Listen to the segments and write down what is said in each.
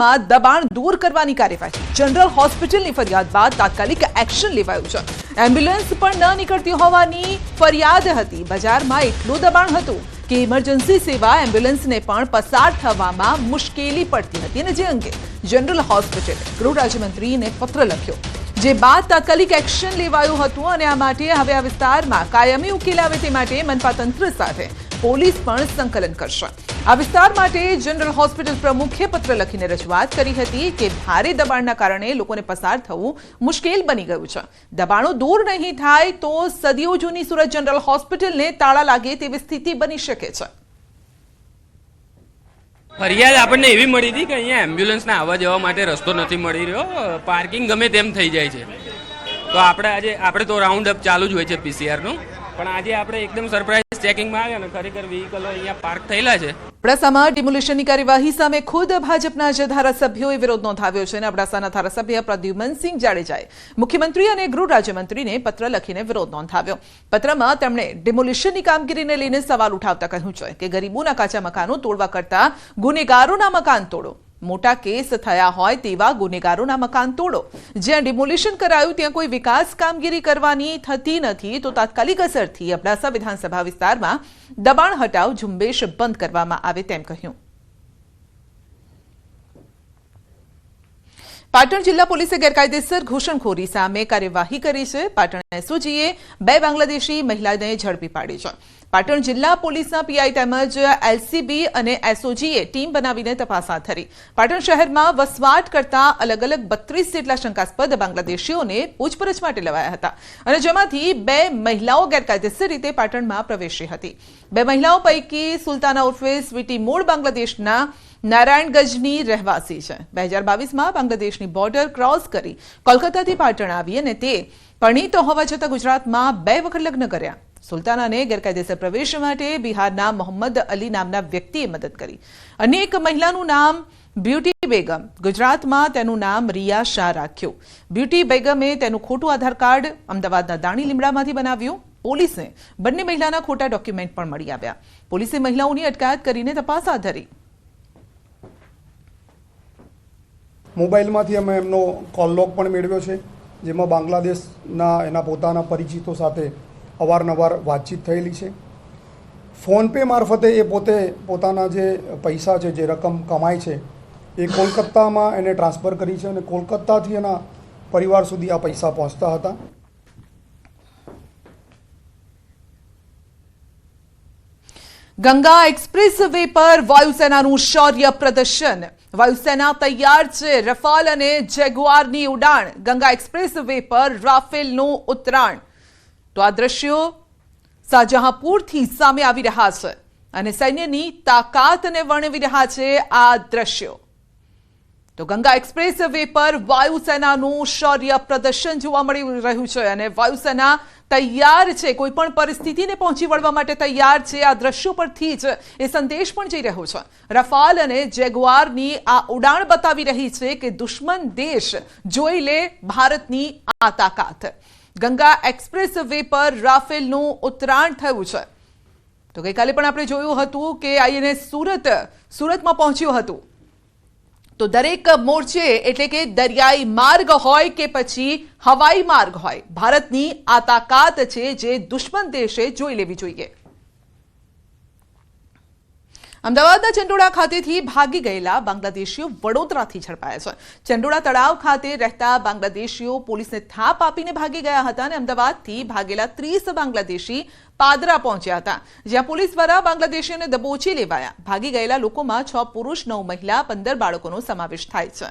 માં દબાણ દૂર કરવાની કાર્યવાહી. જનરલ હોસ્પિટલની ફરિયાદ બાદ તાત્કાલિક એક્શન લેવાયું છે. એમ્બ્યુલન્સ પણ ન નીકળતી હોવાની ફરિયાદ હતી. બજારમાં એટલું દબાણ હતું કે ઇમરજન્સી સેવા એમ્બ્યુલન્સને પણ પસાર થવામાં મુશ્કેલી પડતી હતી. અને જે અંગે જનરલ હોસ્પિટલે ગૃહ રાજ્યમંત્રીને પત્ર લખ્યો. જે બાદ તાત્કાલિક એક્શન લેવાયું હતું અને આ માટે હવે આ વિસ્તારમાં કાયમી ઉકેલ આવે તે માટે મનપા તંત્ર સાથે પોલીસ પણ સંકલન કરશે. આ વિસ્તાર માટે જનરલ હોસ્પિટલ પ્રમુખે પત્ર લખીને રજૂઆત કરી હતી કે ભારે દબાણના કારણે લોકોને પસાર થવું મુશ્કેલ બની ગયું છે. દબાણો દૂર નહીં થાય તો સદીઓ જૂની સુરત જનરલ હોસ્પિટલને તાળા લાગે તેવી સ્થિતિ બની શકે છે. ફરિયાદ આપણને એવી મળી હતી કે અહીંયા એમ્બ્યુલન્સના આવવા જવા માટે રસ્તો નથી મળી રહ્યો, પાર્કિંગ ગમે તેમ થઈ જાય છે. તો આપણે આજે, આપણે તો રાઉન્ડ અપ ચાલુ જ હોય છે પીસીઆરનું પણ આજે આપણે એકદમ સરપ્રાઇઝ ચેકિંગમાં આવ્યા અને ખરેખર વ્હીકલો અહીંયા પાર્ક થયેલા છે. અબડાસામાં ડિમોલિશનની કાર્યવાહી સામે ખુદ ભાજપના જ ધારાસભ્યોએ વિરોધ નોંધાવ્યો છે અને અબડાસાના ધારાસભ્ય પ્રદ્યુમનસિંહ જાડેજાએ મુખ્યમંત્રી અને ગૃહ રાજ્યમંત્રીને પત્ર લખીને વિરોધ નોંધાવ્યો. પત્રમાં તેમણે ડિમોલિશનની કામગીરીને લઈને સવાલ ઉઠાવતા કહ્યું છે કે ગરીબોના કાચા મકાનો તોડવા કરતા ગુનેગારોના મકાન તોડો. મોટા કેસ થયા હોય તેવા ગુનેગારોના મકાન તોડો. જ્યાં ડિમોલિશન કરાયું, ત્યાં કોઈ વિકાસ કામગીરી કરવાની થતી નથી, તો તાત્કાલિક અસરથી અબડાસા વિધાનસભા વિસ્તારમાં દબાણ હટાવ ઝુંબેશ બંધ કરવામાં આવે તેમ કહ્યું. પાટણ જિલ્લા પોલીસે ગેરકાયદેસર ઘૂસણખોરી સામે કાર્યવાહી કરી છે. પાટણ એસઓજીએ બે બાંગ્લાદેશી મહિલાને ઝડપી પાડી છે. પાટણ જિલ્લા પોલીસના પીઆઈ તેમજ એલસીબી અને એસઓજીએ ટીમ બનાવીને તપાસ હાથ ધરી. પાટણ શહેરમાં વસવાટ કરતા અલગ અલગ બત્રીસ જેટલા શંકાસ્પદ બાંગ્લાદેશીઓને પૂછપરછ માટે લવાયા હતા અને જેમાંથી બે મહિલાઓ ગેરકાયદેસર રીતે પાટણમાં પ્રવેશી હતી. બે મહિલાઓ પૈકી સુલતાના ઉર્ફે સ્વીટી મૂળ બાંગ્લાદેશના નારાયણગંજની રહેવાસી છે. બે હજાર બાવીસમાં બાંગ્લાદેશની બોર્ડર ક્રોસ કરી કોલકાતાથી પાટણ આવી અને તે પરણીતો હોવા છતાં ગુજરાતમાં બે વખત લગ્ન કર્યા. સુલતાનાને ગેરકાયદેસર પ્રવેશ માટે બિહારના મોહમ્મદ અલી નામના વ્યક્તિએ મદદ કરી. અનેક મહિલાનું નામ બ્યુટી બેગમ. ગુજરાતમાં તેનું નામ રિયા શાહ રાખ્યું. બ્યુટી બેગમે તેનું ખોટું આધાર કાર્ડ અમદાવાદના દાણી લીમડામાંથી બનાવ્યું. પોલીસને બંને મહિલાના ખોટા ડોક્યુમેન્ટ પણ મળી આવ્યા. પોલીસે મહિલાઓની અટકાયત કરીને તપાસ હાથ ધરી. મોબાઈલમાંથી અમે એમનો કોલ લોગ પણ મેળવ્યો છે, જેમાં બાંગ્લાદેશના એના પોતાના પરિચિતો સાથે અવારનવાર વાતચીત થયેલી છે. ફોનપે મારફતે એ પોતે પોતાના જે પૈસા છે, જે રકમ કમાય છે, એ કોલકાતામાં એને ટ્રાન્સફર કરી છે અને કોલકાતાથી એના પરિવાર સુધી આ પૈસા પહોંચતા હતા. ગંગા એક્સપ્રેસ વે પર વાયુસેનાનું શૌર્ય પ્રદર્શન. વાયુસેના તૈયાર છે રફાલ અને જેગુઆરની ઉડાણ ગંગા એક્સપ્રેસ વે પર રાફેલનું ઉતરાણ. તો આ દ્રશ્યો શાહજહાંપુરથી સામે આવી રહ્યા છે અને સૈન્યની તાકાતને વર્ણવી રહ્યા છે આ દ્રશ્યો. તો ગંગા એક્સપ્રેસ વે પર વાયુસેનાનું શૌર્ય પ્રદર્શન જોવા મળી રહ્યું છે અને વાયુસેના તૈયાર છે કોઈ પણ પરિસ્થિતિને પહોંચી વળવા માટે તૈયાર છે. આ દ્રશ્યો પરથી જ એ સંદેશ પણ જઈ રહ્યો છે. રફાલ અને જેગુઆરની આ ઉડાણ બતાવી રહી છે કે દુશ્મન દેશ જોઈ લે ભારતની આ તાકાત. ગંગા એક્સપ્રેસ વે પર રાફેલનું ઉતરાણ થયું છે. તો ગઈકાલે પણ આપણે જોયું હતું કે આઈએનએસ સુરત, સુરતમાં પહોંચ્યું હતું. તો દરેક મોરચે એટલે કે દરિયાઈ માર્ગ હોય કે પછી હવાઈ માર્ગ હોય, ભારતની આ તાકાત છે જે દુશ્મન દેશે જોઈ લેવી જોઈએ. અમદાવાદના ચંડોળા ખાતેથી ભાગી ગયેલા બાંગ્લાદેશીઓ વડોદરાથી ઝડપાયા છે. ચંડોળા તળાવ ખાતે રહેતા બાંગ્લાદેશીઓ પોલીસને થાપ આપીને ભાગી ગયા હતા અને અમદાવાદથી ભાગેલા ત્રીસ બાંગ્લાદેશી પાદરા પહોંચ્યા હતા. જ્યાં પોલીસ દ્વારા બાંગ્લાદેશીઓને દબોચી લેવાયા. ભાગી ગયેલા લોકોમાં છ પુરુષ, નવ મહિલા, પંદર બાળકોનો સમાવેશ થાય છે.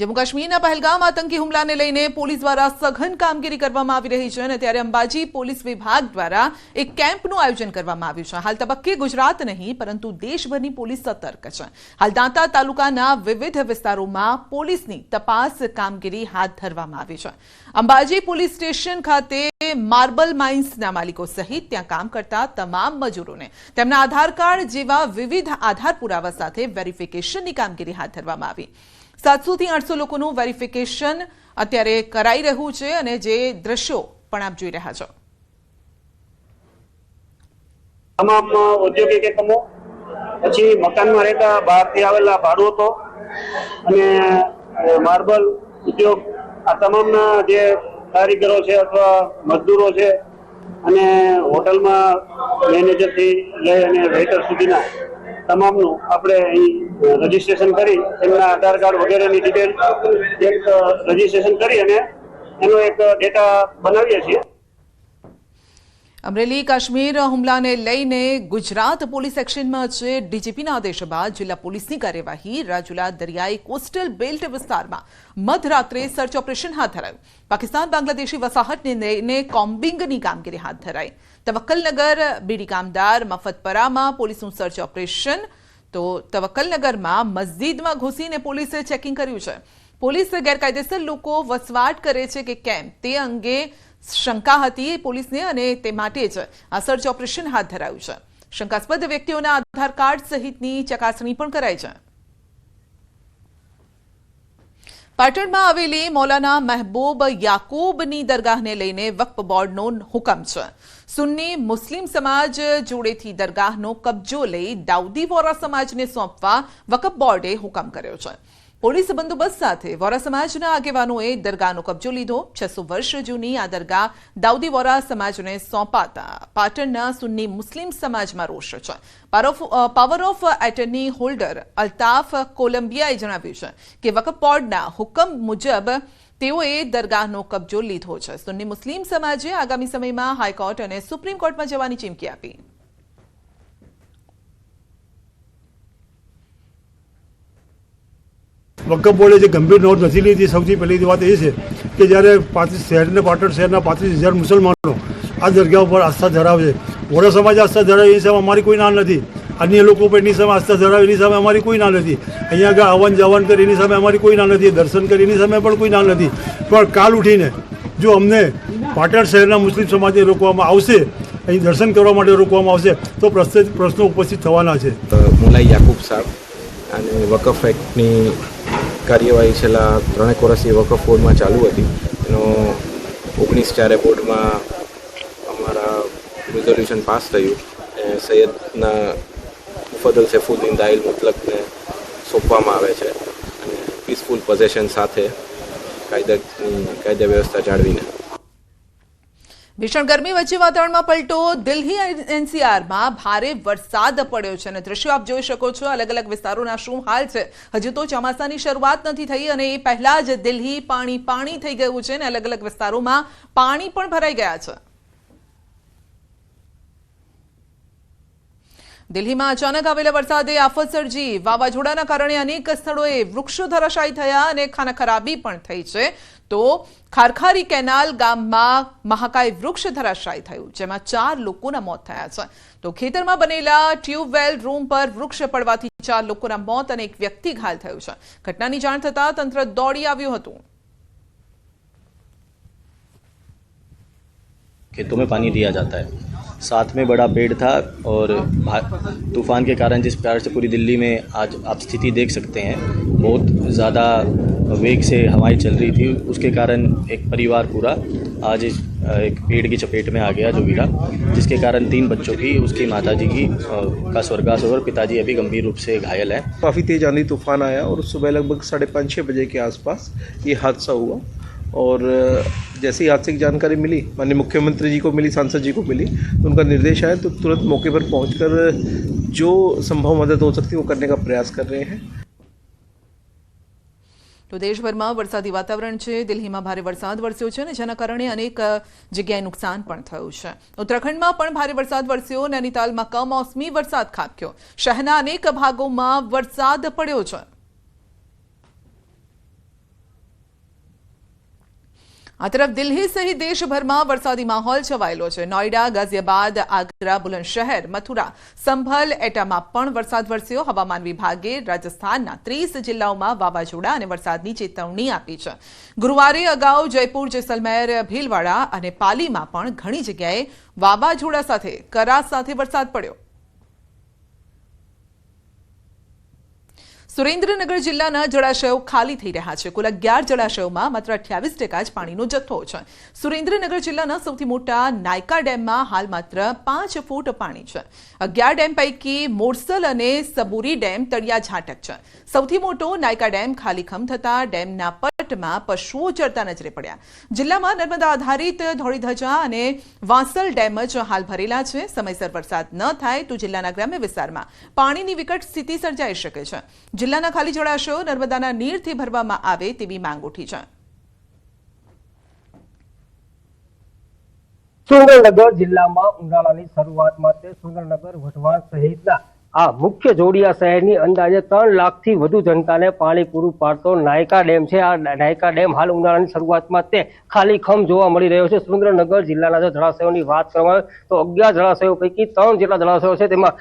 જમ્મુ કાશ્મીરના પહેલગામ આતંકી હુમલાને લઈને પોલીસ દ્વારા સઘન કામગીરી કરવામાં આવી રહી છે અને ત્યારે અંબાજી પોલીસ વિભાગ દ્વારા એક કેમ્પનું આયોજન કરવામાં આવ્યું છે. હાલ તબક્કે ગુજરાત નહીં, પરંતુ દેશભરની પોલીસ સતર્ક છે. હાલ દાંતા તાલુકાના વિવિધ વિસ્તારોમાં પોલીસની તપાસ કામગીરી હાથ ધરવામાં આવી છે. અંબાજી પોલીસ સ્ટેશન ખાતે માર્બલ માઇન્સના માલિકો સહિત ત્યાં કામ કરતા તમામ મજૂરોને તેમના આધાર કાર્ડ જેવા વિવિધ આધાર પુરાવા સાથે વેરિફિકેશનની કામગીરી હાથ ધરવામાં આવી. સાતસો થી આઠસો લોકોનું વેરિફિકેશન અત્યારે કરાઈ રહ્યું છે અને જે દ્રશ્યો પણ આપ જોઈ રહ્યા છો. તમામ ઔદ્યોગિક એકમો, પછી મકાનમાં રહેતા બહારથી આવેલા ભાડુતો અને માર્બલ ઉદ્યોગ, આ તમામના જે કારીગરો છે અથવા મજદૂરો છે, અને હોટલમાં મેનેજરથી લઈ અને વેઇટર સુધીના તમામનું આપણે અહીં રજીસ્ટ્રેશન કરી, એમના આધાર કાર્ડ વગેરેની ડિટેલ એક રજીસ્ટ્રેશન કરી અને એનો એક ડેટા બનાવીએ છીએ. અમરેલી, કાશ્મીર હુમલાને લઈને ગુજરાત પોલીસ એક્શનમાં છે. ડીજીપીના આદેશ બાદ જિલ્લા પોલીસની કાર્યવાહી રાજુલા દરિયાઈ કોસ્ટલ બેલ્ટ વિસ્તારમાં મધરાત્રે સર્ચ ઓપરેશન હાથ ધરાયું. પાકિસ્તાન બાંગ્લાદેશી વસાહતને લઈને કોમ્બિંગની કામગીરી હાથ ધરાઈ. તવક્કલનગર બીડી કામદાર મફતપરામાં પોલીસનું સર્ચ ઓપરેશન તો તવક્કલનગરમાં મસ્જિદમાં ઘૂસીને પોલીસે ચેકિંગ કર્યું છે। પોલીસ ગેરકાયદેસર લોકો વસવાટ કરે છે કે કેમ તે અંગે શંકા હતી પોલીસને અને તે માટે જ આ સર્ચ ઓપરેશન હાથ ધરાયું છે। શંકાસ્પદ વ્યક્તિઓના આધાર કાર્ડ સહિતની ચકાસણી પણ કરાઈ છે। પાટણમાં આવેલી મૌલાના મહેબૂબ યાકૂબની દરગાહને લઈને વક્ફ બોર્ડનો હુકમ છે। સુન્ની મુસ્લિમ સમાજ જોડેથી દરગાહનો કબજો લઈ દાઉદી વોરા સમાજને સોંપવા વકફ બોર્ડે હુકમ કર્યો છે. પોલીસ બંદોબસ્ત સાથે વોરા સમાજના આગેવાનોએ દરગાહનો કબજો લીધો. છસો વર્ષ જૂની આ દરગાહ દાઉદી વોરા સમાજને સોંપાતા પાટણના સુન્ની મુસ્લિમ સમાજમાં રોષ છે power of attorney holder Altaf કોલંબિયાએ જણાવ્યું છે કે વકફ બોર્ડના હુકમ મુજબ તેઓએ દરગાહનો કબજો લીધો છે. સુન્ની મુસ્લિમ સમાજે આગામી સમયમાં હાઈકોર્ટ અને સુપ્રીમ કોર્ટમાં જવાની ચીમકી આપી. વકફ બોર્ડે જે ગંભીર નોંધ નથી લીધી. સૌથી પહેલી વાત એ છે કે જ્યારે પાંત્રીસ શહેરને પાટણ શહેરના પાંત્રીસ હજાર મુસલમાનો આ દરગાહ ઉપર આસ્થા ધરાવે છે. વોરા સમાજ આસ્થા ધરાવે, એની સામે અમારી કોઈ ના નથી. અન્ય લોકો પણ એની સામે આસ્થા ધરાવે, એની સામે અમારી કોઈ ના નથી. અહીંયા આગળ આવન જવાન કરે, એની સામે અમારી કોઈ ના નથી. દર્શન કરે, એની સામે પણ કોઈ ના નથી. પણ કાલ ઉઠીને જો અમને પાટણ શહેરના મુસ્લિમ સમાજને રોકવામાં આવશે, અહીં દર્શન કરવા માટે રોકવામાં આવશે, તો પ્રશ્ન પ્રશ્નો ઉપસ્થિત થવાના છે. મુલાઈ યાકુબ સાહેબ અને વકફ એક્ટની કાર્યવાહી છેલ્લા ત્રણેક વર્ષથી વકફ બોર્ડમાં ચાલુ હતી. એનો ઓગણીસ ચારે બોર્ડમાં અમારા રિઝોલ્યુશન પાસ થયું એ સૈયદના મુફદલ સૈફુદ્દીન દાઇલ મુતલકને સોંપવામાં આવે છે અને પીસફુલ પોઝેશન સાથે કાયદા કાયદા વ્યવસ્થા જાળવીને. ભીષણ ગરમી વચ્ચે વાતાવરણમાં પલટો, દિલ્હી એનસીઆરમાં ભારે વરસાદ પડ્યો છે અને દ્રશ્યો આપ જોઈ શકો છો. અલગ અલગ વિસ્તારોના શું હાલ છે? હજુ તો ચોમાસાની શરૂઆત નથી થઈ અને એ પહેલા જ દિલ્હી પાણી પાણી થઈ ગયું છે અને અલગ અલગ વિસ્તારોમાં પાણી પણ ભરાઈ ગયા છે. દિલ્હીમાં અચાનક આવેલા વરસાદે આફત સર્જી વાવાઝોડાના કારણે અનેક સ્થળોએ વૃક્ષો ધરાશાયી થયા અને ખાનાખરાબી પણ થઈ છે. તો ખારખારી કેનાલ ગામમાં મહાકાય વૃક્ષ ધરાશાયી થયું, જેમાં ચાર લોકોના મોત થયા છે. તો ખેતરમાં બનેલા ટ્યુબવેલ રૂમ પર વૃક્ષ પડવાથી ચાર લોકોના મોત અને એક વ્યક્તિ ઘાયલ થયું છે. ઘટનાની જાણ થતાં તંત્ર દોડી આવ્યું હતું. ખેતોમાં પાણી દિયા જાતા साथ में बड़ा पेड़ था और तूफ़ान के कारण जिस प्रकार से पूरी दिल्ली में आज आप स्थिति देख सकते हैं, बहुत ज़्यादा वेग से हवाएँ चल रही थी। उसके कारण एक परिवार पूरा आज एक पेड़ की चपेट में आ गया, जो गिरा। जिसके कारण तीन बच्चों की, उसकी माताजी की का स्वर्गास और पिताजी अभी गंभीर रूप से घायल हैं। काफ़ी तेज़ आंधी तूफ़ान आया और सुबह लगभग साढ़े पाँच छः बजे के आसपास ये हादसा हुआ। और अ, जैसे ही हादसे की जानकारी मिली माननीय मुख्यमंत्री जी को मिली सांसद जी को मिली तो उनका निर्देश आया तो तुरंत मौके पर पहुंचकर जो संभव मदद हो सकती है वो करने का प्रयास कर रहे हैं તો દેશભરમાં વરસાદી વાતાવરણ છે દિલ્હીમાં ભારે વરસાદ વરસ્યો છે અને જેના કારણે અનેક અ, જગ્યાએ નુકસાન પણ થયું છે ઉત્તરાખંડમાં પણ ભારે વરસાદ વરસ્યો નૈનીતાલમાં કમોસમી વરસાદ ખાબક્યો શહેરના અનેક ભાગોમાં વરસાદ પડ્યો છે આ તરફ દિલ્હી સહિત દેશભરમાં વરસાદી માહોલ છવાયેલો છે. નોઈડા, ગાઝિયાબાદ, આગ્રા, બુલંદશહેર, મથુરા, સંભલ એટામાં પણ વરસાદ વરસ્યો. હવામાન વિભાગે રાજસ્થાનના ત્રીસ જિલ્લાઓમાં વાવાઝોડા અને વરસાદની ચેતવણી આપી છે. ગુરુવારે અગાઉ જયપુર, જેસલમેર, ભીલવાડા અને પાલીમાં પણ ઘણી જગ્યાએ વાવાઝોડા સાથે કરા સાથે વરસાદ પડ્યો. સુરેન્દ્રનગર જિલ્લાના જળાશયો ખાલી થઈ રહ્યા છે. કુલ અગિયાર જળાશયોમાં માત્ર અઠ્યાવીસ ટકા જ પાણીનો જથ્થો છે. સુરેન્દ્રનગર જિલ્લાના સૌથી મોટા નાયકા ડેમમાં હાલ માત્ર પાંચ ફૂટ પાણી છે. અગિયાર ડેમ પૈકી મોરસલ અને સબુરી ડેમ તળિયા ઝાટક છે. સૌથી મોટો નાયકા ડેમ ખાલીખમ થતા ડેમના પટમાં પશુઓ ચરતા નજરે પડ્યા. જિલ્લામાં નર્મદા આધારિત ધોળીધજા અને વાંસલ ડેમ હાલ ભરેલા છે. સમયસર વરસાદ ન થાય તો જિલ્લાના ગ્રામ્ય વિસ્તારમાં પાણીની વિકટ સ્થિતિ સર્જાઈ શકે છે. જિલ્લાના ખાલી જળાશયો નર્મદાના નીરથી ભરવામાં આવે તેવી માંગ ઉઠી છે. સુરેન્દ્રનગર જિલ્લામાં ઉનાળાની શરૂઆતમાં તે વઢવાણ સહિતના આ મુખ્ય જોડિયા શહેરની અંદાજે ત્રણ લાખથી વધુ જનતાને પાણી પૂરું પાડતો નાયકા ડેમ છે. આ નાયકા ડેમ હાલ ઉનાળાની શરૂઆતમાં તે ખાલી ખમ જોવા મળી રહ્યો છે. સુરેન્દ્રનગર જિલ્લાના જો જળાશયોની વાત કરવામાં તો અગિયાર જળાશયો પૈકી ત્રણ જેટલા જળાશયો છે. તેમાં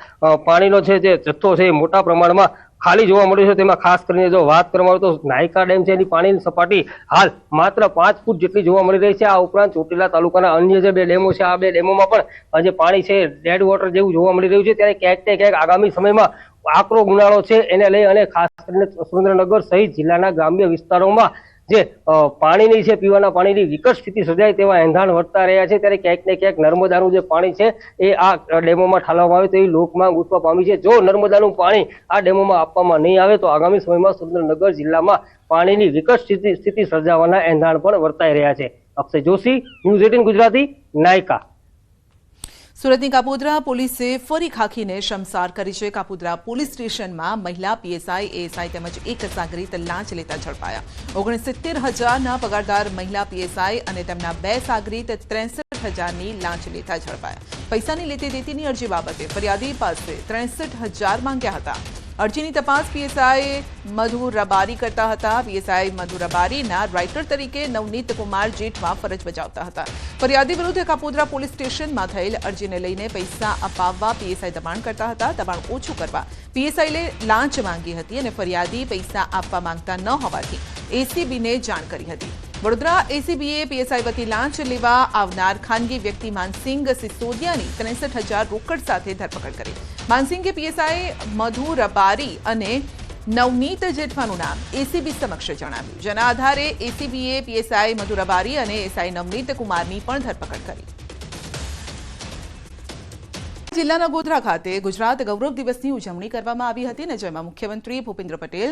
પાણીનો છે જે જથ્થો છે એ મોટા પ્રમાણમાં ખાલી જોવા મળ્યું છે તેમાં ખાસ કરીને જો વાત કરવામાં આવે તો નાયકા ડેમ છે, એની પાણીની સપાટી હાલ માત્ર પાંચ ફૂટ જેટલી જોવા મળી રહી છે. આ ઉપરાંત ચોટીલા તાલુકાના અન્ય જે બે ડેમો છે, આ બે ડેમોમાં પણ આજે પાણી છે ડેડ વોટર જેવું જોવા મળી રહ્યું છે. ત્યારે ક્યાંક ને ક્યાંક આગામી સમયમાં આકરો ગુનાળો છે, એને લઈ અને ખાસ કરીને સુરેન્દ્રનગર સહિત જિલ્લાના ગ્રામ્ય વિસ્તારોમાં જે પાણીની છે, પીવાના પાણીની વિકટ સ્થિતિ સર્જાય તેવા એંધાણ વધતા રહ્યા છે, ત્યારે ક્યાંક ને ક્યાંક નર્મદાનું જે પાણી છે, એ આ ડેમોમાં ઠાલવામાં આવે તેવી લોકમાંગ ઉઠવા પામી છે. જો નર્મદાનું પાણી આ ડેમોમાં આપવામાં નહીં આવે, તો આગામી સમયમાં સુરેન્દ્રનગર જિલ્લામાં પાણીની વિકટ સ્થિતિ સ્થિતિ સર્જાવાના એંધાણ પણ વર્તાઈ રહ્યા છે. અક્ષય જોશી, ન્યૂઝ એટીન ગુજરાતી, નાયકા. સુરતની કાપોદ્રા પોલીસે ફરી ખાખીને શમસાર કરી છે. કાપોદ્રા પોલીસ સ્ટેશનમાં મહિલા પીએસઆઈ, એએસઆઈ તેમજ એક સાગરીત લાંચ લેતા ઝડપાયા. ઓગણસિત્તેર હજારના પગારદાર મહિલા પીએસઆઈ અને તેમના બે સાગરીત ત્રેસઠ હજારની લાંચ લેતા ઝડપાયા. પૈસાની લેતી દેતીની અરજી બાબતે ફરિયાદી પાસે ત્રેસઠ હજાર માંગ્યા હતા. અરજીની તપાસ પીએસઆઈ મધુ રબારી કરતા હતા. પીએસઆઈ મધુ રબારીના રાઇટર તરીકે નવનીત કુમાર જેઠવા ફરજ બજાવતા હતા. ફરિયાદી વિરુદ્ધ કાપોદરા પોલીસ સ્ટેશનમાં થયેલ અરજીને લઈને પૈસા અપાવવા પીએસઆઈ દબાણ કરતા હતા. દબાણ ઓછું કરવા પીએસઆઈએ લાંચ માંગી હતી અને ફરિયાદી પૈસા આપવા માંગતા ન હોવાથી એસીબીને જાણ કરી હતી. વડોદરા એસીબીએ પીએસઆઈ વતી લાંચ લેવા આવનાર ખાનગી વ્યક્તિ માનસિંગ સિસોદિયાની ત્રેસઠ હજાર રોકડ સાથે ધરપકડ કરી. માનસિંગે પીએસઆઈ મધુ રબારી અને નવનીત જેઠવાનું નામ એસીબી સમક્ષ જણાવ્યું. જેના આધારે એસીબીએ પીએસઆઈ મધુ રબારી અને એસઆઈ નવનીત કુમારની પણ ધરપકડ કરી. જિલ્લાના ગોધરા ખાતે ગુજરાત ગૌરવ દિવસની ઉજવણી કરવામાં આવી હતી અને જેમાં મુખ્યમંત્રી ભૂપેન્દ્ર પટેલ,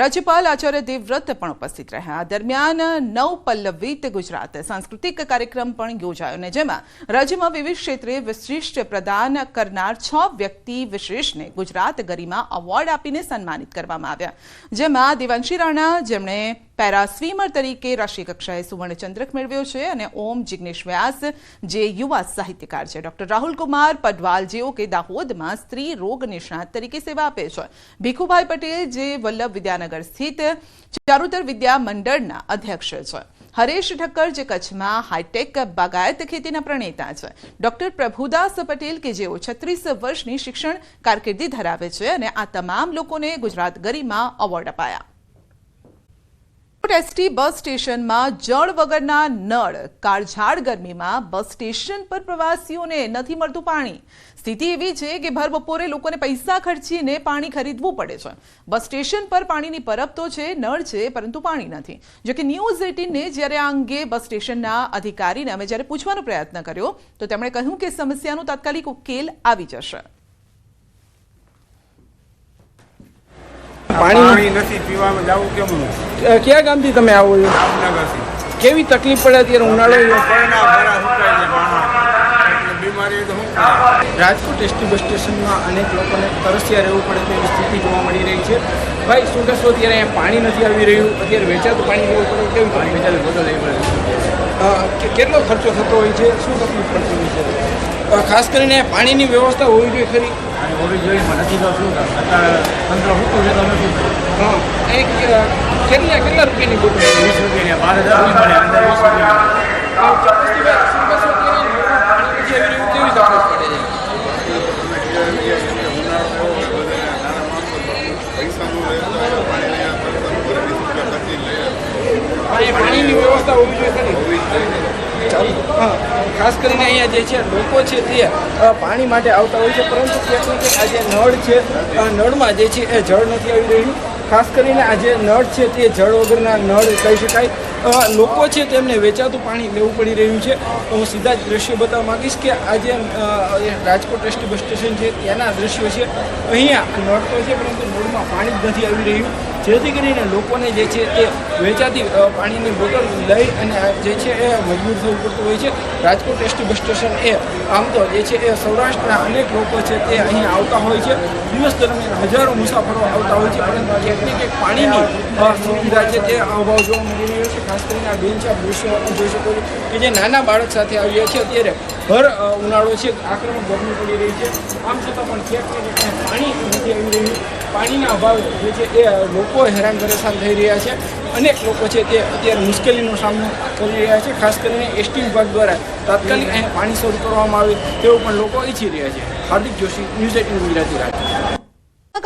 રાજ્યપાલ આચાર્ય દેવવ્રત પણ ઉપસ્થિત રહ્યા. દરમિયાન નવ પલ્લવિત ગુજરાત સાંસ્કૃતિક કાર્યક્રમ પણ યોજાયો અને જેમાં રાજ્યમાં વિવિધ ક્ષેત્રે વિશિષ્ટ પ્રદાન કરનાર છ વ્યક્તિ વિશેષને ગુજરાત ગરિમા એવોર્ડ આપીને સન્માનિત કરવામાં આવ્યા. જેમાં દેવાંશી રાણા, જેમણે પેરા સ્વીમર તરીકે રાષ્ટ્રીય કક્ષાએ સુવર્ણચંદ્રક મેળવ્યો છે અને ઓમ જિગ્નેશ વ્યાસ, જે યુવા સાહિત્યકાર છે. ડોક્ટર રાહુલ કુમાર પડવાલ જેઓ કે દાહોદમાં સ્ત્રી રોગ નિષ્ણાત તરીકે સેવા આપે છે. ભીખુભાઈ પટેલ, જે વલ્લભ વિદ્યાનગર સ્થિત ચારુતર વિદ્યા મંડળના અધ્યક્ષ છે. હરેશ ઠક્કર, જે કચ્છમાં હાઈટેક બાગાયત ખેતીના પ્રણેતા છે. ડોક્ટર પ્રભુદાસ પટેલ કે જેઓ છત્રીસ વર્ષની શિક્ષણ કારકિર્દી ધરાવે છે અને આ તમામ લોકોને ગુજરાત ગરિમા એવોર્ડ અપાયા. એસટી બસ સ્ટેશનમાં જળ વગરના નળ, કાળઝાળ ગરમીમાં બસ સ્ટેશન પર પ્રવાસીઓને નથી મળતું પાણી. સ્થિતિ એવી છે કે ભર બપોરે લોકોને પૈસા ખર્ચીને પાણી ખરીદવું પડે છે. બસ સ્ટેશન પર પાણીની પરબ તો છે, નળ છે, પરંતુ પાણી નથી. જો કે ન્યૂઝ એટીનને જ્યારે આ અંગે બસ સ્ટેશનના અધિકારીને અમે જ્યારે પૂછવાનો પ્રયત્ન કર્યો, તો તેમણે કહ્યું કે સમસ્યાનો તાત્કાલિક ઉકેલ આવી જશે. પાણી નથી પીવામાં જવું કેમ કયા ગામથી તમે આવો છો? કેવી તકલીફ પડે અત્યારે ઉનાળો રાજકોટ એસટી બસ સ્ટેશનમાં અનેક લોકોને તરસ્યા રહેવું પડે તેવી સ્થિતિ જોવા મળી રહી છે. ભાઈ શું કહેશો? અત્યારે અહીંયા પાણી નથી આવી રહ્યું. અત્યારે વેચાતું પાણી લેવું પડે કેવું પાણી વેચાતું બધો લઈ પડે. કે- કેટલો ખર્ચો થતો હોય છે? શું તકલીફ પડતી હોય છે? ખાસ કરીને પાણીની વ્યવસ્થા હોવી જોઈએ ખરી? અને હોવી જોઈએ પણ નથી તો શું અત્યારે તંત્ર સૂતું છે તો નથી એક કેટલા કેટલા રૂપિયાની બુક વીસ રૂપિયા બાર હજાર મળે અંદર વીસ શું પાણીની વ્યવસ્થા હોવી જોઈએ ખરી. હોવી હા ખાસ કરીને અહીંયા જે છે, લોકો છે તે પાણી માટે આવતા હોય છે, પરંતુ ક્યાંક ને આ જે નળ છે નળમાં જે છે, એ જળ નથી આવી રહ્યું. ખાસ કરીને આ જે નળ છે તે જળ વગરના નળ કહી શકાય. લોકો છે તેમને વેચાતું પાણી લેવું પડી રહ્યું છે. હું સીધા જ દ્રશ્યો બતાવવા માંગીશ કે આ જે રાજકોટ એસટી બસ સ્ટેશન છે, ત્યાંના દ્રશ્યો છે. અહીંયા નળ તો છે, પરંતુ નળમાં પાણી જ નથી આવી રહ્યું. જેથી કરીને લોકોને જે છે તે વેચાતી પાણીની બોટલ લઈ અને જે છે એ મજબૂર થવું પડતું હોય છે. રાજકોટ એસટી બસ સ્ટેશન એ આમ તો જે છે એ સૌરાષ્ટ્રના અનેક લોકો છે તે અહીં આવતા હોય છે. દિવસ દરમિયાન હજારો મુસાફરો આવતા હોય છે, પરંતુ ક્યાંક ને પાણીની સુવિધા છે તે અભાવ જોવા મળી રહ્યો છે. ખાસ કરીને આ બેન છે દૃશ્યો જોઈ શકો છો કે જે નાના બાળક સાથે આવ્યા છે અત્યારે ભર ઉનાળો છે, આક્રમક ગરમી પડી રહી છે. આમ છતાં પણ પાણી નથી આવી રહ્યું, પાણીના અભાવ જે છે એ લોકો હેરાન પરેશાન થઈ રહ્યા છે. અનેક લોકો છે તે અત્યારે મુશ્કેલીનો સામનો કરી રહ્યા છે, ખાસ કરીને એસટી વિભાગ દ્વારા. તાત્કાલિક અહીંયા પાણી શરૂ કરવામાં આવે તેવું પણ લોકો ઈચ્છી રહ્યા છે. હાર્દિક જોશી, ન્યૂઝ એટીન ગુજરાતી રાજ્ય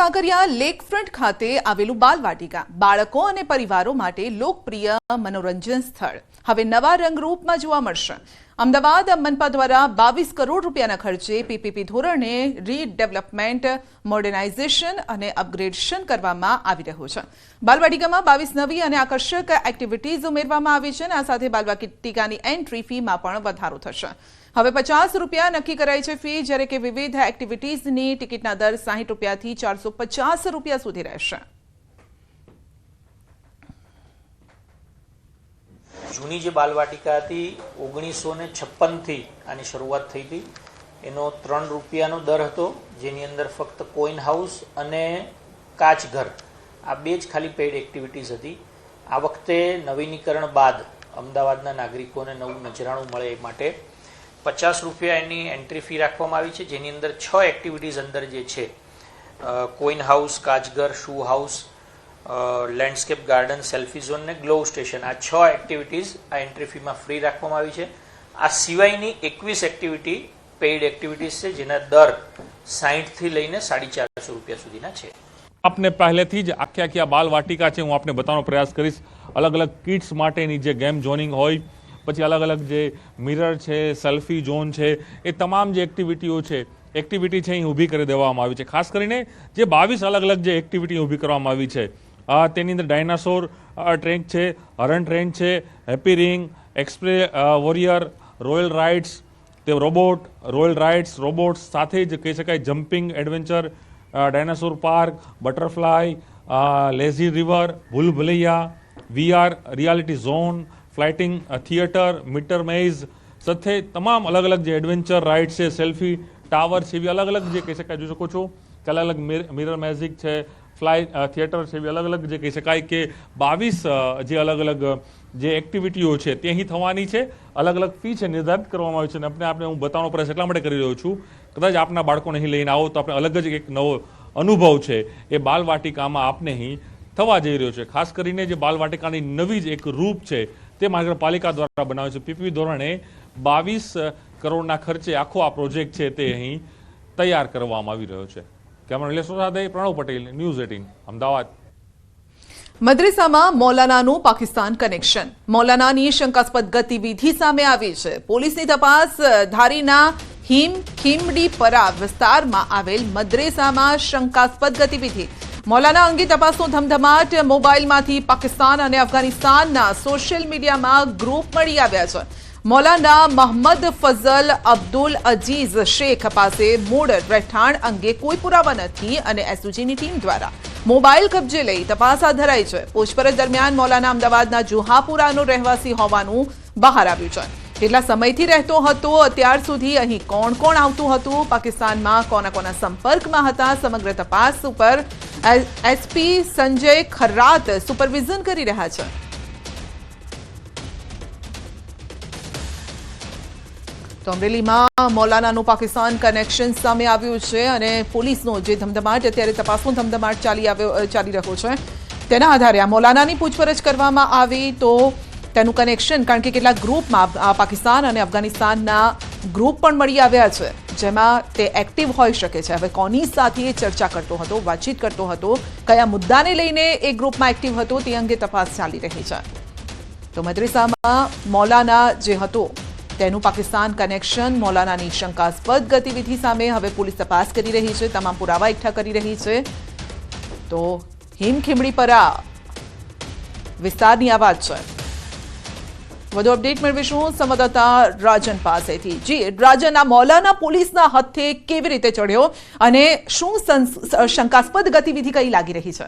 કાંકરિયા લેકફ્રન્ટ ખાતે આવેલું બાલવાટિકા, બાળકો અને પરિવારો માટે લોકપ્રિય મનોરંજન સ્થળ. હવે નવા રંગરૂપમાં જોવા મળશે. અમદાવાદ મનપા દ્વારા બાવીસ કરોડ રૂપિયાના ખર્ચે પીપીપી ધોરણે રીડેવલપમેન્ટ મોડર્નાઇઝેશન અને અપગ્રેડેશન કરવામાં આવી રહ્યું છે. બાલવાટિકામાં બાવીસ નવી અને આકર્ષક એક્ટિવિટીઝ ઉમેરવામાં આવી છે અને આ સાથે બાલવાટિકાની એન્ટ્રી ફીમાં પણ વધારો થશે. હવે પચાસ રૂપિયા નક્કી કરાઈ છે ફી જ્યારે કે વિવિધ એક્ટિવિટીઝની ટિકિટના દર સાહીઠ રૂપિયાથી ચારસો પચાસ રૂપિયા સુધી રહેશે. જૂની જે બાલવાટિકા હતી, ઓગણીસો ને છપ્પનથી આની શરૂઆત થઈ હતી. એનો ત્રણ રૂપિયાનો દર હતો, જેની અંદર ફક્ત કોઈન હાઉસ અને કાચઘર આ બે જ ખાલી પેઇડ એક્ટિવિટીઝ હતી. આ વખતે નવીનીકરણ બાદ અમદાવાદના નાગરિકોને નવું નજરાણું મળે એ માટે પચાસ રૂપિયા એની એન્ટ્રી ફી રાખવામાં આવી છે, જેની અંદર છ એક્ટિવિટીઝ અંદર જે છે coin house કાચઘર shoe house landscape garden selfie zone ને ગ્લોવ સ્ટેશન આ છ એક્ટિવિટીઝ આ એન્ટ્રી ફીમાં ફ્રી રાખવામાં આવી છે. આ સિવાયની એકવીસ એક્ટિવિટી પેઇડ એક્ટિવિટીઝ છે, જેના દર સાહીઠથી લઈને સાડી ચારસો રૂપિયા સુધીના છે. આપને પહેલેથી જ આખી આખી આ બાલ વાટિકા છે, હું આપને બતાવવાનો પ્રયાસ કરીશ. અલગ અલગ કિડ્સ માટેની જે ગેમ ઝોનિંગ હોય, પછી અલગ અલગ જે મિરર છે સેલ્ફી ઝોન છે, એ તમામ જે એક્ટિવિટીઓ છે એક્ટિવિટી છે અહીં ઊભી કરી દેવામાં આવી છે. ખાસ કરીને જે બાવીસ અલગ અલગ જે એક્ટિવિટી ઊભી કરવામાં આવી છે તેની અંદર ડાયનાસોર ટ્રેક છે, હરણ ટ્રેન છે happy ring express warrior royal rides તે રોબોટ રોયલ રાઇડ્સ રોબોટ્સ સાથે જ કહી શકાય jumping adventure dinosaur park butterfly lazy river ભૂલ Bhulaiyaa VR reality zone flighting theatre metre maze સાથે તમામ અલગ અલગ જે એડવેન્ચર રાઇડ્સ છે સેલ્ફી ટાવર છે, એવી અલગ અલગ જે કહી શકાય, જોઈ શકો છો કે અલગ અલગ મિરર મેઝિક છે ફ્લાય થિયેટર છે એવી અલગ અલગ જે કહી શકાય કે બાવીસ જે અલગ અલગ જે એક્ટિવિટીઓ છે તે અહીં થવાની છે. અલગ અલગ ફી છે, નિર્ધારિત કરવામાં આવી છે અને આપણે આપણે હું બતાવવાનો પ્રયાસ એટલા માટે કરી રહ્યો છું. કદાચ આપના બાળકોને અહીં લઈને આવો તો આપણે અલગ જ એક નવો અનુભવ છે. એ બાલવાટિકામાં આપને અહીં થવા જઈ રહ્યો છે. ખાસ કરીને જે બાલવાટિકાની નવી જ એક રૂપ છે તે મહાનગરપાલિકા દ્વારા બનાવ્યું છે. પીપી ધોરણે બાવીસ કરોડના ખર્ચે આખો આ પ્રોજેક્ટ છે તે અહીં તૈયાર કરવામાં આવી રહ્યો છે. કેમેરા લેસો સાથે પ્રણવ પટેલ ન્યૂઝ એટીન અમદાવાદ. મદ્રેસામાં મૌલાનાનું પાકિસ્તાન કનેક્શન મૌલાનાની શંકાસ્પદ ગતિવિધિ સામે આવી છે. પોલીસની તપાસ ધારીના હિમ ખીમડી પરા વિસ્તારમાં આવેલ મદ્રેસામાં શંકાસ્પદ ગતિવિધિ. મૌલાના અંગે તપાસનો ધમધમાટ મોબાઈલમાંથી પાકિસ્તાન અને અફઘાનિસ્તાનના સોશિયલ મીડિયામાં ગ્રુપ મળી આવ્યા છે. મૌલાના મહમ્મદ ફઝલ અબ્દુલ અજીઝ શેખ પાસે મૂળ રહેઠાણ અંગે કોઈ પુરાવા નથી અને એસઓજીની ટીમ દ્વારા મોબાઈલ કબજે લઈ તપાસ હાથ ધરાઈ છે પૂછપરછ દરમિયાન મૌલાના અમદાવાદના જુહાપુરાનો રહેવાસી હોવાનું બહાર આવ્યું છે। કેટલા સમયથી રહેતો હતો, અત્યાર સુધી અહીં કોણ કોણ આવતું હતું, પાકિસ્તાનમાં કોના કોના સંપર્કમાં હતા, સમગ્ર તપાસ ઉપર એસપી સંજય ખર્રાત સુપરવિઝન કરી રહ્યા છે। તો અમરેલીમાં મૌલાનાનું પાકિસ્તાન કનેક્શન સામે આવ્યું છે અને પોલીસનો જે ધમધમાટ અત્યારે તપાસનો ધમધમાટ ચાલી આવ્યો ચાલી રહ્યો છે. તેના આધારે આ મૌલાનાની પૂછપરછ કરવામાં આવી તો તેનું કનેક્શન કારણ કે કેટલાક ગ્રુપમાં પાકિસ્તાન અને અફઘાનિસ્તાનના ગ્રુપ પણ મળી આવ્યા છે, જેમાં તે એક્ટિવ હોઈ શકે છે. હવે કોની સાથે ચર્ચા કરતો હતો, વાતચીત કરતો હતો, કયા મુદ્દાને લઈને એ ગ્રુપમાં એક્ટિવ હતો તે અંગે તપાસ ચાલી રહી છે. તો મદ્રેસામાં મૌલાના જે હતો તેનું પાકિસ્તાન કનેક્શન મૌલાનાની શંકાસ્પદ ગતિવિધિ સામે હવે પોલીસ તપાસ કરી રહી છે. તમામ પુરાવા એકઠા કરી રહી છે. તો હિમખીમડી પરા વિસ્તારની આ વાત છે. વધુ અપડેટ મેળવીશું સંવાદદાતા રાજન પાસેથી. જી, રાજન, આ મૌલાના પોલીસના હથે કેવી રીતે ચડ્યો અને શું શંકાસ્પદ ગતિવિધિ કઈ લાગી રહી છે?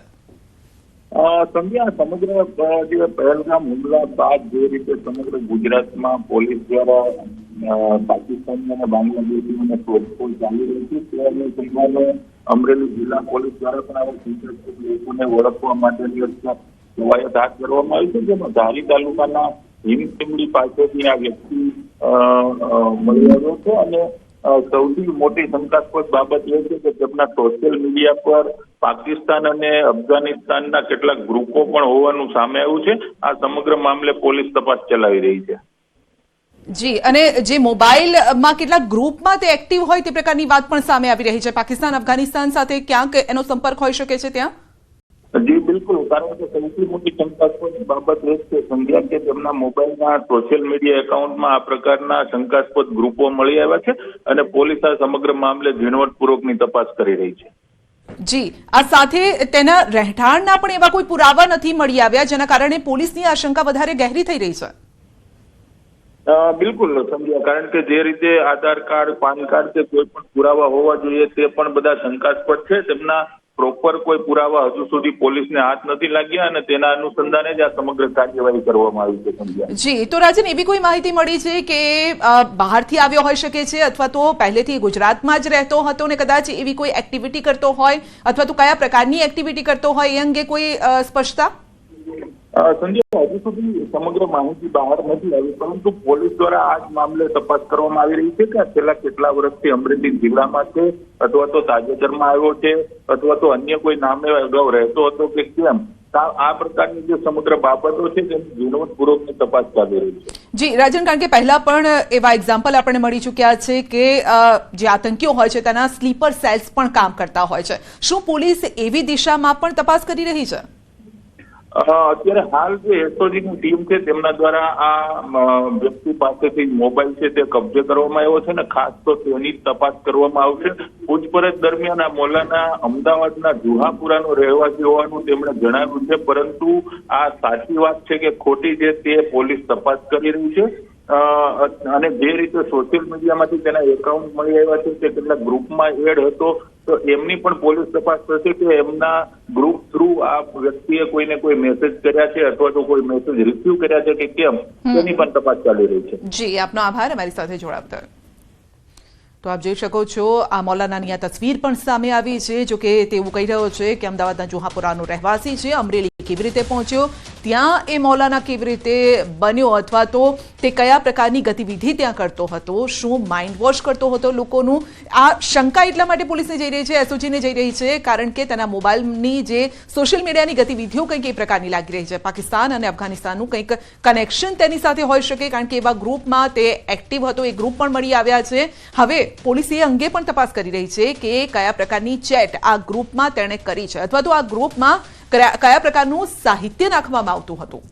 સંધ્યા, સમગ્ર જે પહેલગામ હુમલા બાદ જે રીતે સમગ્ર ગુજરાતમાં પોલીસ દ્વારા પાકિસ્તાની અને બાંગ્લાદેશીઓને શોધખોળ ચાલી રહી છે ત્યારે સંભાવે અમરેલી જિલ્લા પોલીસ દ્વારા પણ આવા સંતોષ લોકોને ઓળખવા માટેની કવાયત હાથ ધરવામાં આવી છે, જેમાં ધારી તાલુકાના હિમખીમડી પાસેથી આ વ્યક્તિ મળી આવ્યો છે અને સૌથી મોટી શંકાસ્પદ બાબત એ છે કે તેમના સોશિયલ મીડિયા પર પાકિસ્તાન અને અફઘાનિસ્તાનના કેટલાક ગ્રુપો પણ હોવાનું સામે આવ્યું છે. આ સમગ્ર મામલે પોલીસ તપાસ ચલાવી રહી છે. જી, અને જે મોબાઈલમાં કેટલાક ગ્રુપમાં તે એક્ટિવ હોય તે પ્રકારની વાત પણ સામે આવી રહી છે. પાકિસ્તાન, અફઘાનિસ્તાન સાથે ક્યાંક એનો સંપર્ક હોઈ શકે છે ત્યાં? જી, બિલકુલ. કારણ કે સૌથી મોટી શંકાસ્પદ બાબત એ છે, સંધ્યા, કે તેમના મોબાઈલના સોશિયલ મીડિયા એકાઉન્ટમાં આ પ્રકારના શંકાસ્પદ ગ્રુપો મળી આવ્યા છે અને પોલીસ આ સમગ્ર મામલે ઝીણવટપૂર્વકની તપાસ કરી રહી છે. જી, આ સાથે તેના રહેઠાણના પણ એવા કોઈ પુરાવા નથી મળી આવ્યા, જેના કારણે પોલીસની આશંકા વધારે ગહેરી થઈ રહી છે. બિલકુલ, સમજ્યા. કારણ કે જે રીતે આધાર કાર્ડ, પાન કાર્ડ કે કોઈ પણ પુરાવા હોવા જોઈએ તે પણ બધા શંકાસ્પદ છે. તેમના પ્રોપર કોઈ પુરાવા હજુ સુધી પોલીસને હાથ નથી લાગ્યા અને તેના અનુસંધાને જ આ સમગ્ર કાર્યવાહી કરવામાં આવી છે, સમજ્યા. જી, તો રાજન, એવી કોઈ માહિતી મળી છે કે બહારથી આવ્યો હોઈ શકે છે અથવા તો પહેલેથી ગુજરાતમાં જ રહેતો હતો ને કદાચ એવી કોઈ એક્ટિવિટી કરતો હોય અથવા તો કયા પ્રકારની એક્ટિવિટી કરતો હોય એ અંગે કોઈ સ્પષ્ટતા? અ, સંજય હજુ સુધી સમગ્ર માહિતી બહાર નથી આવી પરંતુ પોલીસ દ્વારા આ મામલે તપાસ કરવામાં આવી રહી છે કે છેલ્લા કેટલા વર્ષથી અમરેલી જિલ્લામાં છે અથવા તો તાજેતરમાં આવ્યો છે અથવા તો અન્ય કોઈ નામે અગાઉ રહેતો હતો કે કેમ? આ પ્રકારની જે સમગ્ર બાબતો છે તેની ઝીણવટપૂર્વકની તપાસ ચાલી રહી છે. રાજન કારણ કે પહેલા પણ એવા એક્ઝામ્પલ આપણને મળી ચૂક્યા છે કે જે આતંકીઓ હોય છે તેના સ્લીપર સેલ્સ પણ કામ કરતા હોય છે. શું પોલીસ એવી દિશામાં પણ તપાસ કરી રહી છે? અત્યારે હાલ જે એસઓજીની ટીમ છે, તેમના દ્વારા આ વ્યક્તિ પાસેથી મોબાઈલ છે તે કબજે કરવામાં આવ્યો છે ને ખાસ તો તેની તપાસ કરવામાં આવશે. પૂછપરછ દરમિયાન આ મોલાના અમદાવાદના જુહાપુરાનો રહેવાસી હોવાનું તેમણે જણાવ્યું છે, પરંતુ આ સાચી વાત છે કે ખોટી છે તે પોલીસ તપાસ કરી રહી છે. અને જે રીતે સોશિયલ મીડિયામાંથી તેના એકાઉન્ટ મળી આવ્યા છે તે કેટલાક ગ્રુપમાં એડ હતો. તો એમની પણ પોલીસ તપાસ થશે કે એમના ગ્રુપ થ્રુ આ વ્યક્તિએ કોઈને કોઈ મેસેજ કર્યા છે અથવા તો કોઈ મેસેજ રિસીવ કર્યા છે કે કેમ તેની પણ તપાસ ચાલી રહી છે. જી આપનો આભાર. અમારી સાથે જોડાવતા. તો આપ જોઈ શકો છો આ મૌલાનાની આ તસવીર પણ સામે આવી છે જો કે તેવું કહી રહ્યો છે કે અમદાવાદના જુહાપુરાનો રહેવાસી છે. અમરેલી કેવી રીતે પહોંચ્યો? ત્યાં એ મૌલાના કેવી રીતે બન્યો અથવા તો તે કયા પ્રકારની ગતિવિધિ ત્યાં કરતો હતો, શું માઇન્ડ વોશ કરતો હતો લોકોનું? આ શંકા એટલા માટે પોલીસને જઈ રહી છે, એસઓજીને જઈ રહી છે, કારણ કે તેના મોબાઈલની જે સોશિયલ મીડિયાની ગતિવિધિઓ કંઈક એ પ્રકારની લાગી રહી છે. પાકિસ્તાન અને અફઘાનિસ્તાનનું કંઈક કનેક્શન તેની સાથે હોઈ શકે, કારણ કે એવા ગ્રુપમાં તે એક્ટિવ હતો, એ ગ્રુપ પણ મળી આવ્યા છે. હવે પોલીસ એ અંગે પણ તપાસ કરી રહી છે કે કયા પ્રકારની ચેટ આ ગ્રુપમાં તેણે કરી છે, અથવા તો આ ગ્રુપમાં કયા પ્રકારનું સાહિત્ય નાખવામાં આવતું હતું?